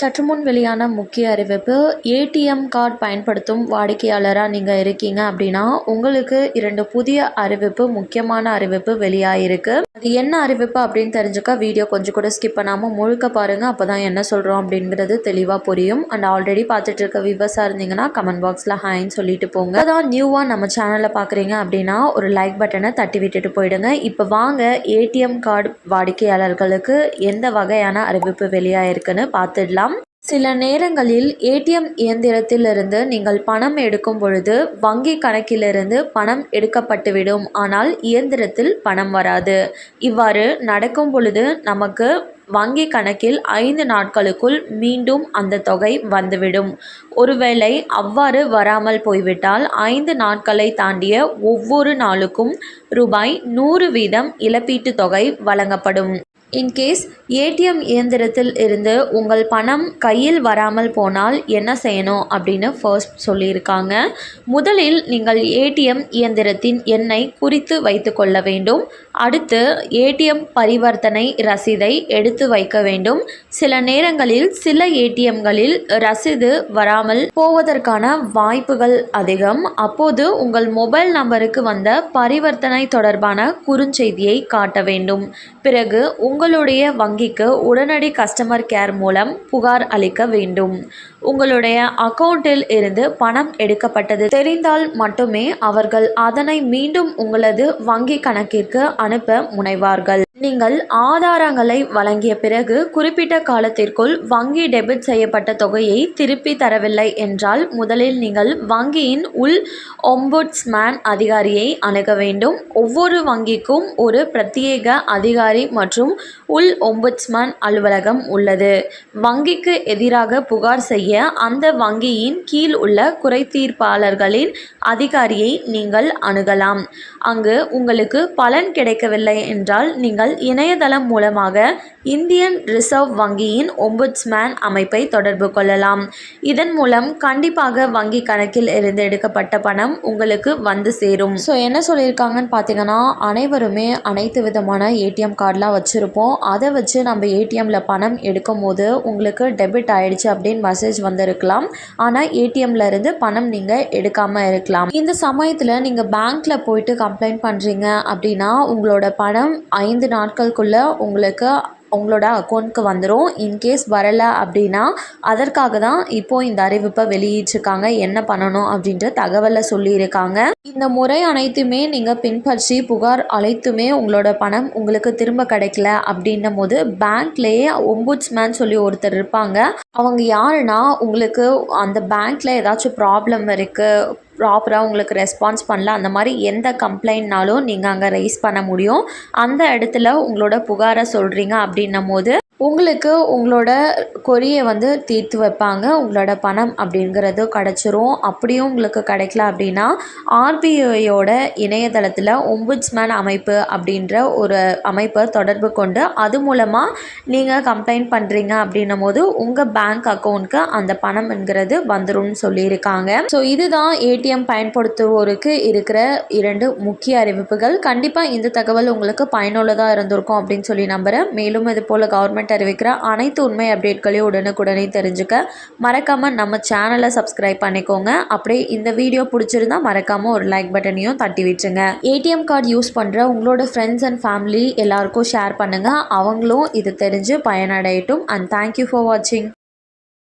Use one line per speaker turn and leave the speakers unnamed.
சற்று முன் வெளியான முக்கிய அறிவிப்பு ஏடிஎம் கார்டு பயன்படுத்தும் வாடிக்கையாளராக நீங்கள் இருக்கீங்க அப்படின்னா உங்களுக்கு இரண்டு புதிய அறிவிப்பு முக்கியமான அறிவிப்பு வெளியாகிருக்கு அது என்ன அறிவிப்பு அப்படின்னு தெரிஞ்சுக்க வீடியோ கொஞ்சம் கூட ஸ்கிப் பண்ணாமல் முழுக்க பாருங்கள் அப்போ தான் என்ன சொல்கிறோம் அப்படிங்கிறது தெளிவாக புரியும். அண்ட் ஆல்ரெடி பார்த்துட்டு இருக்க விவசாக இருந்தீங்கன்னா கமெண்ட் பாக்ஸில் ஹாய்ன்னு சொல்லிட்டு போங்க. அதான் நியூவாக நம்ம சேனலை பார்க்குறீங்க அப்படின்னா ஒரு லைக் பட்டனை தட்டி விட்டுட்டு போயிடுங்க. இப்போ வாங்க ஏடிஎம் கார்டு வாடிக்கையாளர்களுக்கு எந்த வகையான அறிவிப்பு வெளியாகிருக்குன்னு பார்த்துடலாம். சில நேரங்களில் ஏடிஎம் இயந்திரத்திலிருந்து நீங்கள் பணம் எடுக்கும் பொழுது வங்கி கணக்கிலிருந்து பணம் எடுக்கப்பட்டுவிடும். ஆனால் இயந்திரத்தில் பணம் வராது. இவ்வாறு நடக்கும் பொழுது நமக்கு வங்கி கணக்கில் ஐந்து நாட்களுக்குள் மீண்டும் அந்த தொகை வந்துவிடும். ஒருவேளை அவ்வாறு வராமல் போய்விட்டால் ஐந்து நாட்களை தாண்டிய ஒவ்வொரு நாளுக்கும் ரூபாய் நூறு வீதம் இழப்பீட்டுத் தொகை வழங்கப்படும். இன்கேஸ் ஏடிஎம் இயந்திரத்தில் இருந்து உங்கள் பணம் கையில் வராமல் போனால் என்ன செய்யணும் அப்படின்னு ஃபர்ஸ்ட் சொல்லியிருக்காங்க. முதலில் நீங்கள் ஏடிஎம் இயந்திரத்தின் எண்ணை குறித்து வைத்து கொள்ள வேண்டும். அடுத்து ஏடிஎம் பரிவர்த்தனை ரசீதை எடுத்து வைக்க வேண்டும். சில நேரங்களில் சில ஏடிஎம்களில் ரசீது வராமல் போவதற்கான வாய்ப்புகள் அதிகம். அப்போது உங்கள் மொபைல் நம்பருக்கு வந்த பரிவர்த்தனை தொடர்பான குறுஞ்செய்தியை காட்ட வேண்டும். பிறகு உங்களுடைய வங்கிக்கு உடனடி கஸ்டமர் கேர் மூலம் புகார் அளிக்க வேண்டும். உங்களுடைய அக்கவுண்டில் இருந்து பணம் எடுக்கப்பட்டது தெரிந்தால் மட்டுமே அவர்கள் அதனை மீண்டும் உங்களது வங்கி கணக்கிற்கு அனுப்ப முனைவார்கள். நீங்கள் ஆதாரங்களை வழங்கிய பிறகு குறிப்பிட்ட காலத்திற்குள் வங்கி டெபிட் செய்யப்பட்ட தொகையை திருப்பி தரவில்லை என்றால் முதலில் நீங்கள் வங்கியின் உள் ஒம்புட்ஸ்மேன் அதிகாரியை அணுக வேண்டும். ஒவ்வொரு வங்கிக்கும் ஒரு பிரத்யேக அதிகாரி மற்றும் உள் ஒம்புட்ஸ்மேன் அலுவலகம் உள்ளது. வங்கிக்கு எதிராக புகார் செய்ய அந்த வங்கியின் கீழ் உள்ள குறைதீர்ப்பாளர்களின் அதிகாரியை நீங்கள் அணுகலாம். அங்கு உங்களுக்கு பலன் கிடைக்கவில்லை என்றால் நீங்கள் இணையதளம் மூலமாக இந்தியன் ரிசர்வ் வங்கியின் ஒம்புட்ஸ்மேன் அமைப்பை தொடர்பு கொள்ளலாம். இதன் மூலம் கண்டிப்பாக வங்கி கணக்கில் இருந்து எடுக்கப்பட்ட பணம் உங்களுக்கு வந்து சேரும். ஸோ என்ன சொல்லியிருக்காங்கன்னு பார்த்தீங்கன்னா அனைவருமே அனைத்து விதமான ஏடிஎம் கார்டெலாம் வச்சுருப்போம். அதை வச்சு நம்ம ஏடிஎம்மில் பணம் எடுக்கும் போது உங்களுக்கு டெபிட் ஆயிடுச்சு அப்படின்னு மெசேஜ் வந்திருக்கலாம். ஆனால் ஏடிஎம்ல இருந்து பணம் நீங்கள் எடுக்காமல் இருக்கலாம். இந்த சமயத்தில் நீங்கள் பேங்க்கில் போயிட்டு கம்ப்ளைண்ட் பண்ணுறீங்க அப்படின்னா உங்களோட பணம் ஐந்து நாட்களுக்குள்ளே உங்களுக்கு உங்களோட அக்கௌண்ட்க்கு வந்துடும் இன்கேஸ் வரலை அப்படின்னா அதற்காக தான் இப்போது இந்த அறிவிப்பை வெளியிட்டிருக்காங்க. என்ன பண்ணணும் அப்படின்ற தகவலை சொல்லியிருக்காங்க. இந்த முறை அனைத்துமே நீங்கள் பின்பற்றி புகார் அனைத்துமே உங்களோட பணம் உங்களுக்கு திரும்ப கிடைக்கல அப்படின்னும் போது பேங்க்லேயே ஒம்புட்ஸ்மேன் சொல்லி ஒருத்தர் இருப்பாங்க. அவங்க யாருன்னா உங்களுக்கு அந்த பேங்க்கில் ஏதாச்சும் ப்ராப்ளம் இருக்குது ப்ராப்பராக உங்களுக்கு ரெஸ்பான்ஸ் பண்ணல அந்த மாதிரி எந்த கம்ப்ளைண்ட்னாலும் நீங்கள் அங்கே ரைஸ் பண்ண முடியும். அந்த இடத்துல உங்களோட புகாரை சொல்கிறீங்க அப்படின்னும் போது உங்களுக்கு உங்களோட கொரியை வந்து தீர்த்து வைப்பாங்க. உங்களோட பணம் அப்படிங்கிறது கிடச்சிரும். அப்படியும் உங்களுக்கு கிடைக்கல அப்படின்னா ஆர்பிஐயோட இணையதளத்தில் ஒம்புட்ஸ்மேன் அமைப்பு அப்படின்ற ஒரு அமைப்பை தொடர்பு கொண்டு அது மூலமாக நீங்கள் கம்ப்ளைண்ட் பண்ணுறீங்க அப்படின்னும் போது உங்கள் பேங்க் அக்கௌண்ட்க்கு அந்த பணம் என்கிறது வந்துரும்னு சொல்லியிருக்காங்க. ஸோ இதுதான் ஏடிஎம் பயன்படுத்துவோருக்கு இருக்கிற இரண்டு முக்கிய அறிவிப்புகள். கண்டிப்பாக இந்த தகவல் உங்களுக்கு பயனுள்ளதாக இருந்திருக்கும் அப்படின்னு சொல்லி நம்புகிறேன் மேலும் இது போல் கவர்மெண்ட் அறிவிக்கிற அனைத்து உண்மை அப்டேட்களையும் உடனுக்குடனே தெரிஞ்சுக்க மறக்காமல் நம்ம சேனலை சப்ஸ்கிரைப் பண்ணிக்கோங்க. அப்படியே இந்த வீடியோ பிடிச்சிருந்தா மறக்காமல் ஒரு லைக் பட்டனையும் தட்டி விட்டுருங்க. ஏடிஎம் கார்டு யூஸ் பண்ணுற உங்களோட ஃப்ரெண்ட்ஸ் அண்ட் ஃபேமிலி எல்லாருக்கும் ஷேர் பண்ணுங்கள் அவங்களும் இது தெரிஞ்சு பயனடையட்டும். அண்ட் தேங்க்யூ ஃபார் வாட்சிங்